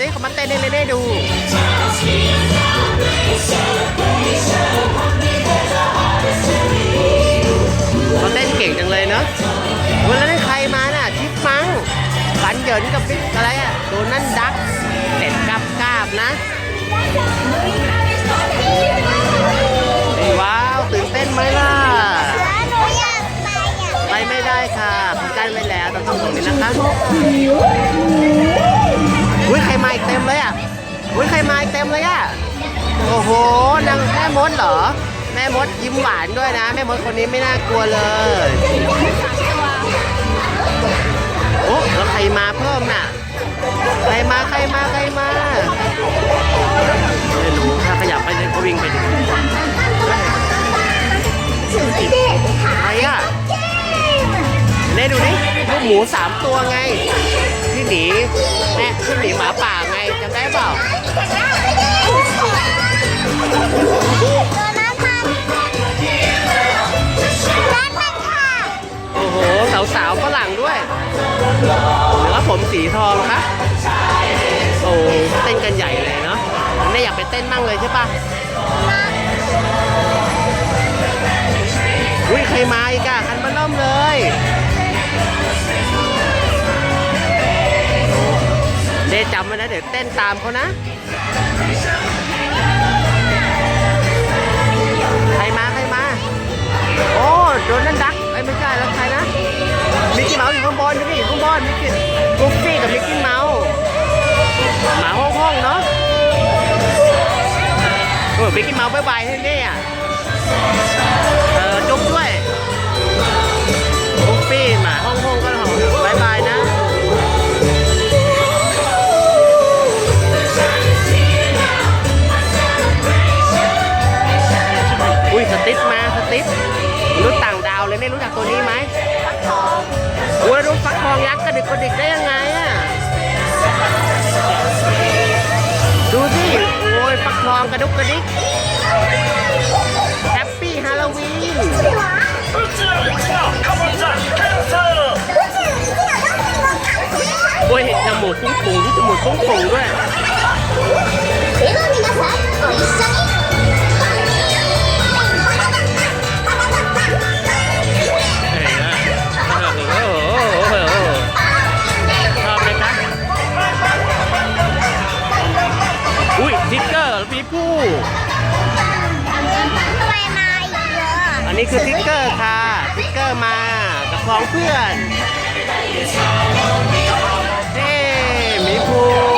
นี้เขามาเต้นให้เล่นๆดูเขาเต้นเก่งจังเลยเนาะวันนั้นใครมาน่ะชิปมังฝันเหยินกับบิ๊กอะไรอะโดนั่นดักเด็ดกราบกราบนะว้าวตื่นเต้นไหมล่ะแล้วหนูอยากไปอะไปไม่ได้ค่ะผมกั้นไว้แล้วต้องตรงนี้นะคะ นางแม่มดเหรอ แม่มดยิ้มหวานด้วยนะ แม่มดคนนี้ไม่น่ากลัวเลยโอ้แล้วใครมาเพิ่มน่ะ ใครมาใครมาใครมาไม่รู้ถ้าขยับไปเดินก็วิ่งไปดิใครอะเน่ดูดิลูกหมูสามตัวไงพี่หมีแม่พี่หมีหมาป่าไงากไปเต้นบ้างเลยใช่ปะอุ้ยใครมาอีกอะคันมาเริ่มเลยเดจำไว้นะเดี๋ยวเต้นตามเขานะ มิกกี้เมาส์บายบายให้เน่อะเออจุ๊บด้วยกูฟี่หมาห้องห้องก็หอมบายบายนะอุ้ยสติ๊ดมาสติ๊ดมนุษย์ต่างดาวเลยไม่รู้จักตัวนี้ไหมโอ้ยแล้วดูฟักทองยักษ์กระดิกกระดิกได้ยังไงอะดูสิ ยฟักทองกระดุกกระดิกแฮปปี้ฮาโลวีนโอ้ยจมูกปุ้งปุ้งจมูกปุ้งปุ้งด้วย ของเพื่อนเฮ้มีภู